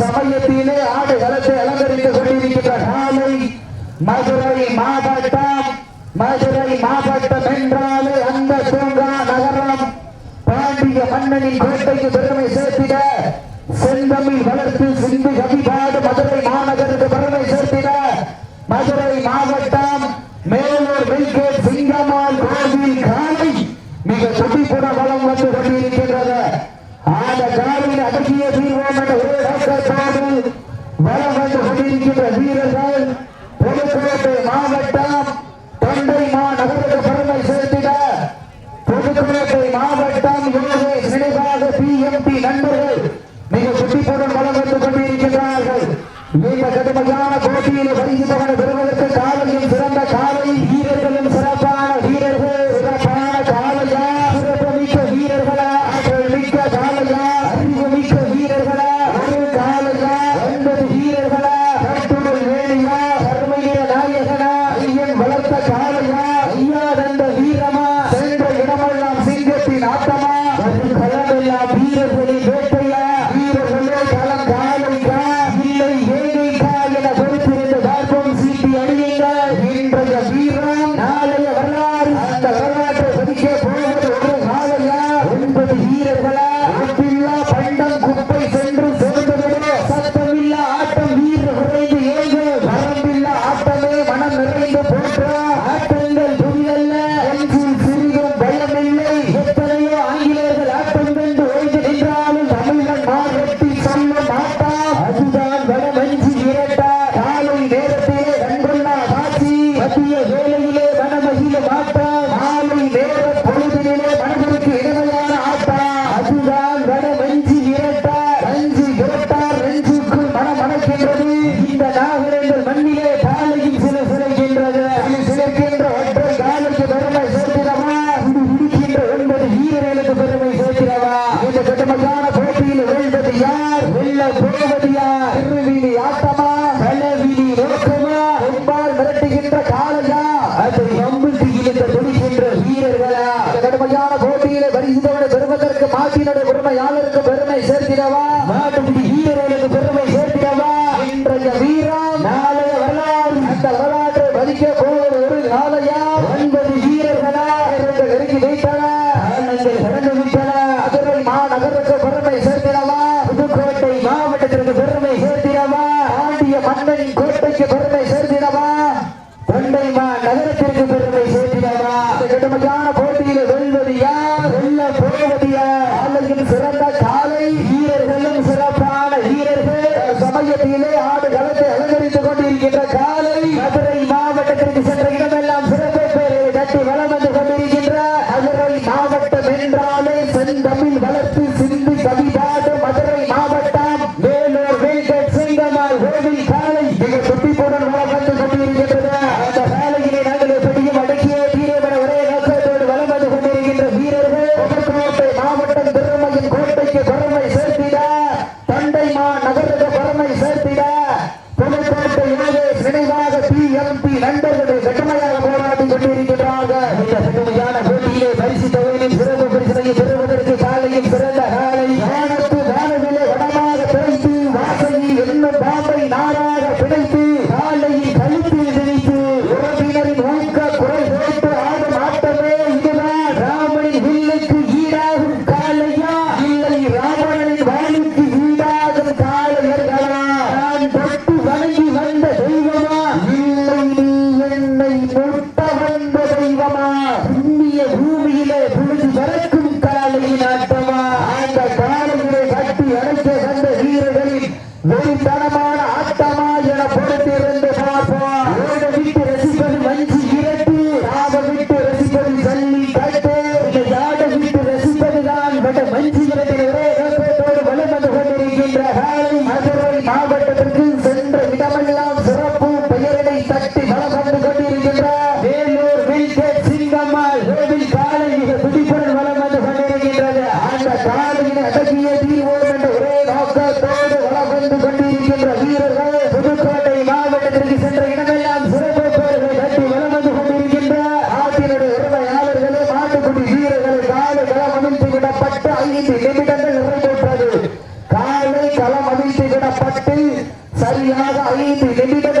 சமயத்திலே ஆடு களத்தை அலங்கரித்துக் கொண்டிருக்கின்ற காலை மதுரை மாவட்டம் மதுரை மாவட்டம் என்றாலே அந்த பூங்கா நகரம். பாண்டிய மன்னனின் கோட்டைக்கு பெருமை சேர்த்திட செந்தமிழ் வளர்த்து சிந்து கவி राजकीय जीवन हुए सबका साधु बलवंत हमीर की तस्वीर है ஆட்டமா கடுமையான போட்டியிலே வருகிறவனை பெறுவதற்கு மாட்டினுடைய உரிமையாளருக்கு பெருமை சேர்த்திடவா? மானியத்திலே வெறித்தனமான ஆட்டமா என பொருத்திருந்த y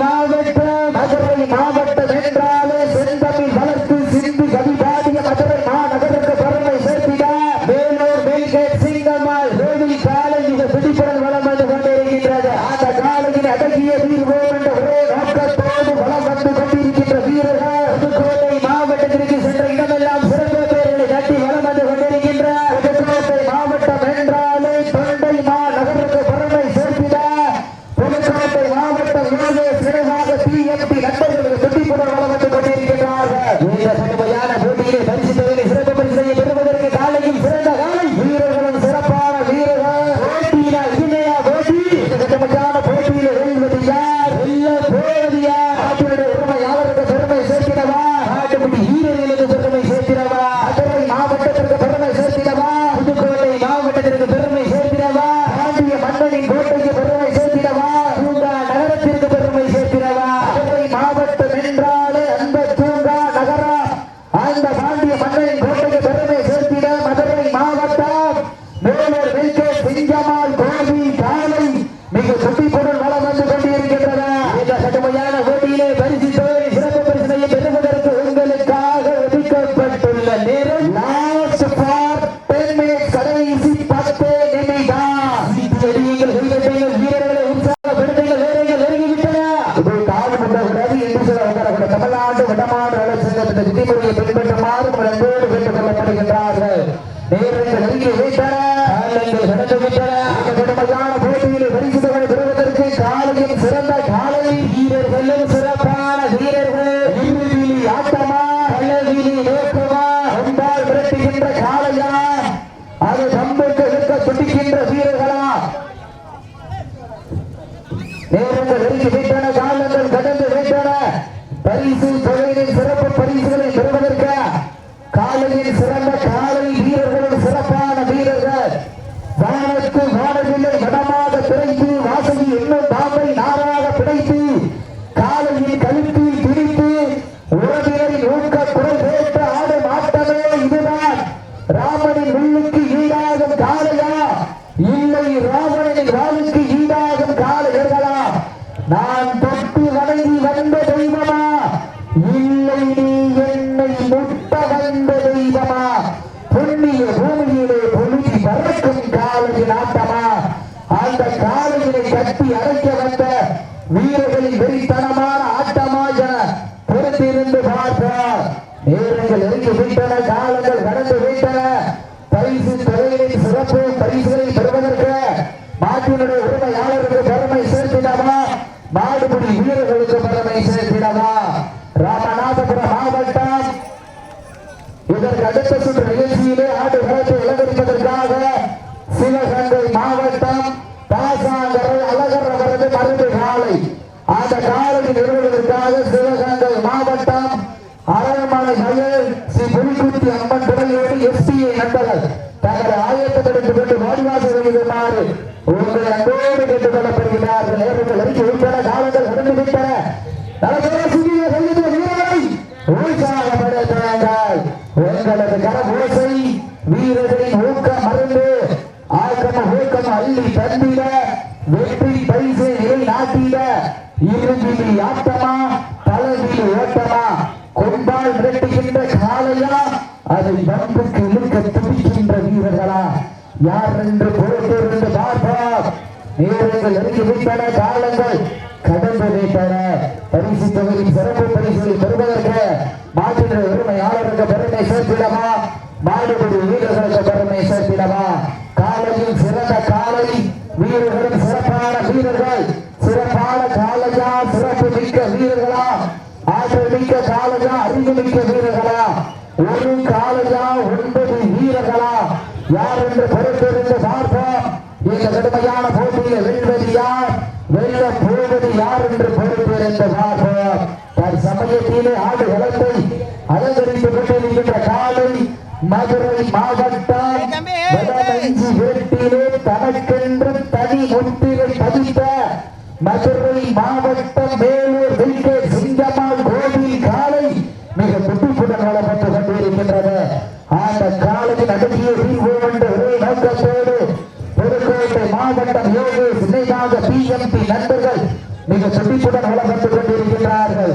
மதுரை மாவட்டம் மதுரை மாவட்டம் என்றாலே செந்தமிழ் வளர்த்து சிந்து கவி பாடிய மதுரை மாநகருக்கு பெருமை சேர்த்திட வேலூர் வெல்கேட் சிங்கம்மாள் கோவில் காலை மிக பிடிப்புடன் வளம் வந்து கொண்டிருக்கின்றது அந்த காலையில் அடங்கிய வீர்வோம் என்ற ஒரே நோக்கத்தோடு வளம் வந்து கொண்டிருக்கின்ற வீரர்கள் புதுக்கோட்டை மாவட்டத்திற்கு சென்ற இடமெல்லாம் சிறப்பு பெயர்களை தட்டி வளம் வந்து கொண்டிருக்கின்ற புதுக்கோட்டை மாவட்டம் என்றாலே தொண்டை மாநகருக்கு பெருமை சேர்த்திட புதுக்கோட்டை மாவட்டம் யோகே சிறைவாக பிஎம்பி நண்பர்களுக்கு சுட்டிப்புடன் வளம் வந்து கொண்டிருக்கின்றார்கள் இந்த கடுமையான போட்டியிலே பரிசு தொகையை சிறப்பு பரிசை பெறுவதற்கு காலையில் சிறந்த காலை வீரர்களும் சிறப்பான வீரர்கள் காலங்கள் நெருங்கி விட்டன காலங்கள் கடந்து விட்டன இந்த கடுமையான போட்டியில் பரிசுகளை பெறுவதற்கு காலையும் சிறந்த காலை வீரர்களும் சிறப்பான வீரர்கள் இறுதியில் ஆட்டமா கள்ளவிலி நோக்கமா கொண்டால் விரட்டுகின்ற காளையா அது தம்புக்கு இழுக்க வீரர்களா? நேரங்கள் நெருங்கி விட்டன காலங்கள் கடந்து விட்டன பரிசு தொகையின் சிறப்பு பரிசுகளை பெறுவதற்கு? காலையில் சிறப்பு காலையினை அடைக்க வந்த வீரர்களின் வெறித்தனமான ஆட்டமாக பொறுத்திருந்து பார்ப்பார் நேரங்கள் நெருங்கி விட்டன காலங்கள் கடந்து விட்டன பரிசு தொகையின் சிறப்பு பரிசுகளை பெறுவதற்கு மாட்டினுடைய உரிமையாளருக்கு பெருமை சேர்த்திடவா? மாடுபிடி வீரர்களுக்கு பெருமை சேர்த்திடவா? ராமநாதபுரம் மாவட்டம். இதற்கு அடுத்த சுற்று நிகழ்ச்சியிலே ஆடு களத்தை இழந்திருப்பதற்காக சிவகங்கை மாவட்டம் பாசாங்கரை அழகர் மருந்து காலை. அந்த காலையை நிறுவுவதற்காக சிவகங்கை மாவட்டம் அரண்மனை மயில் ஸ்ரீ புலிக்குத்தி அம்மன் துறையோடு எஸ்டிஏ நண்பர்கள் தங்களை ஆயத்தப்படுத்திக் கொண்டு வாடிவாசல் செய்யுமாறு உங்களை அன்போடு கேட்டுக் கொள்ளப்படுகிறார்கள் நேரங்கள் அறிக்கை விட்டன காலங்கள் கடந்து விட்டன. நலமே சிறிய கைது வீரரை உற்சாகப்படுத்துங்கள் உங்களது கரபோசை வீரர்களின் ஊக்கம் மருந்து ஆக்கம ஊக்கம் அள்ளி தந்திட வெற்றி பரிசு நிலை நாட்டிட. இறுதியில் ஆட்டமா? தலைவில் ஓட்டமா? கொண்டால் விரட்டுகின்ற காலையா அதை வம்புக்கு இழுக்க துடிக்கின்ற வீரர்களா? யார் என்று பொறுத்திருந்து பார்ப்போம். நேரங்கள் நெருங்கி காலங்கள் கடந்து வைத்தன பரிசு தொகையின் சிறப்பு பரிசுகளை பெறுவதற்கு மாற்றுகிற உரிமையாளருக்கு பெருமை சேர்த்திடமா மாடுபடி வீரர்களுக்கு பெருமை சேர்த்திடமா காலையில் சிறந்த காலை வீரர்களும் சிறப்பான வீரர்கள் சிறப்பான காலையா சிறப்பு மிக்க வீரர்களா ஆற்றல் மிக்க காலையா அறிவு மிக்க வீரர்களா? ஒரு காலையா ஒன்பது வீரர்களா? யார் என்று பொறுத்திருந்து பார்ப்போம். இந்த கடுமையான போட்டியில் வெல்வது யார்? வெல்ல போவது யார் என்று பொறுத்திருந்து பார்ப்போம். தற்சமயத்திலே ஆடு களத்தை அலங்கரித்துக் கொண்டிருக்கின்ற காலை மதுரை மாவட்டம் வீட்டிலே தனக்கென்று தனி முத்திரை பதித்த மதுரை மாவட்டம் வேலூர் வில்கே சிங்கம்மாள் கோவில் காலை மிக துடிப்புடன் வளப்பட்டுக் கொண்டிருக்கின்றது அந்த காலையின் அடங்கிய தீர்வு என்ற ஒரே நோக்கத்தோடு புதுக்கோட்டை மாவட்டம் யோகேஷ் இணையாக பிஎம்பி நண்பர்கள் மிக துடிப்புடன் வளப்பட்டுக் கொண்டிருக்கின்றார்கள்.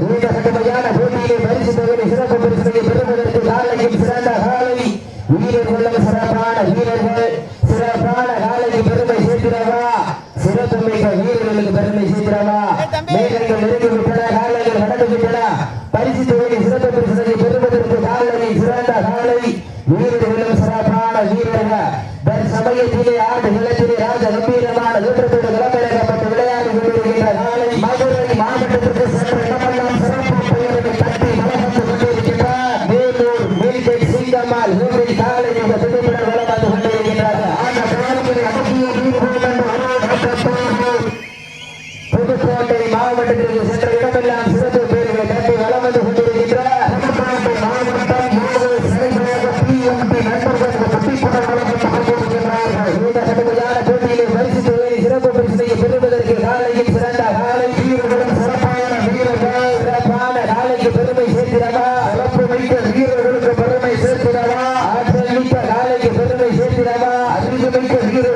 அறிவு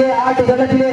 থেকে আট হাজার টাকা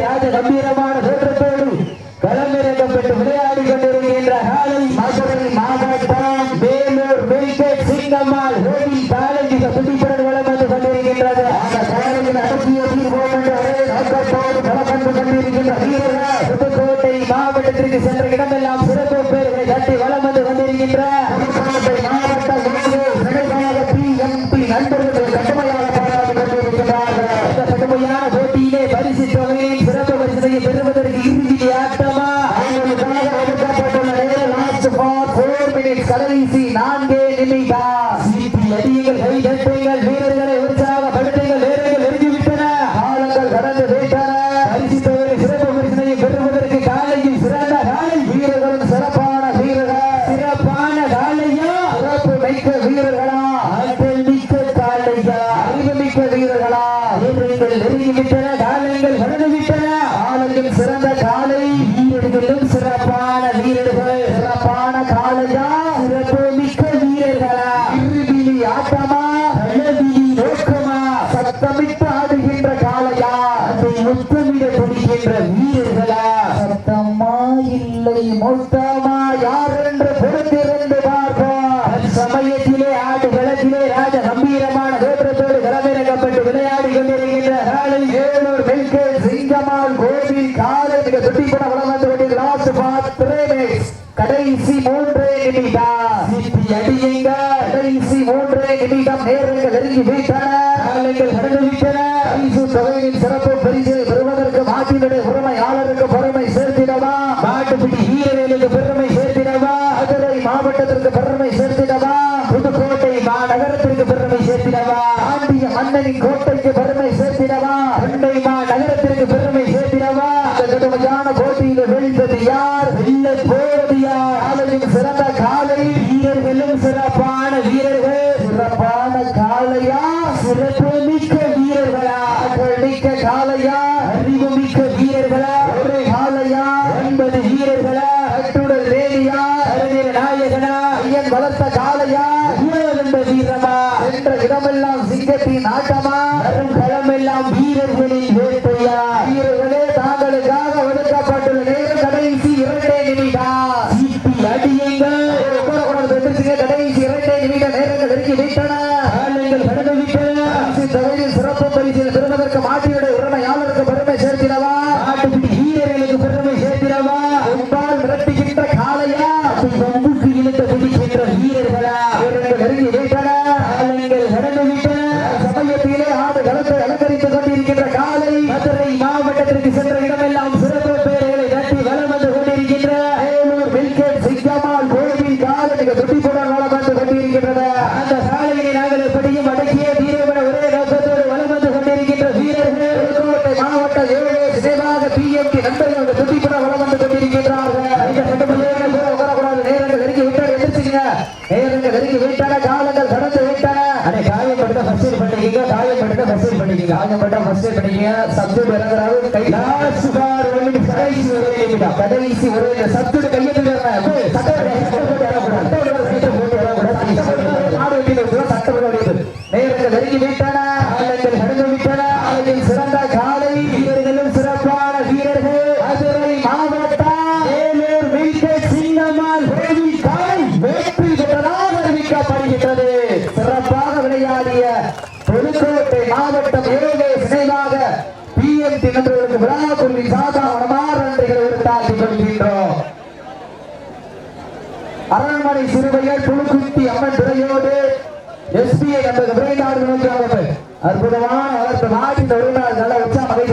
தலைவீசி சத்தமிட்டு ஆடுகின்ற காளையா? அதை முத்தமிட துடிக்கின்ற வீரர்களா? சத்தம்மா இல்லை மொத்தமா யார் என்று பொறுத்திருந்து பார்ப்போம். சமயத்திலே ஆடு களத்திலே ராஜ கம்பீரமான தோற்றத்தோடு களமிறக்கப்பட்டு விளையாடி கொண்டிருக்கின்ற காலை வேலூர் வெங்கை சிங்கமால் கோவில் காலை மிக துட்டிப்பட வளம் வந்து கொண்டு கிளாஸ் பாத்திரமே கடைசி மூன்றே நிமிடம். அடியுங்க. கடைசி மூன்றே நிமிடம் நேரங்கள் நெருங்கி வீட்டா நீங்கள் கடந்துவிட்டனர் சிறப்பு பரிசு பெறுவதற்கு மாற்றினுடைய பொறுமையாளருக்கு பொறுமை சென்ற இடமெல்லாம் சிங்கத்தின் ஆட்டமா வரும் களமெல்லாம் வீரர்களின் வேட்டையா? வீரர்களே பஞ்சை பற்றிய சத்து பிறகுறாரு கடைசி ஒரு சத்து சிறுவையர் புழுக்குத்தி அம்மன் துறையோடு எஸ்பிஐ நமது விரைந்தாடு நோக்கி அற்புதமான வளர்த்த நாட்டின் தொழிலாளர்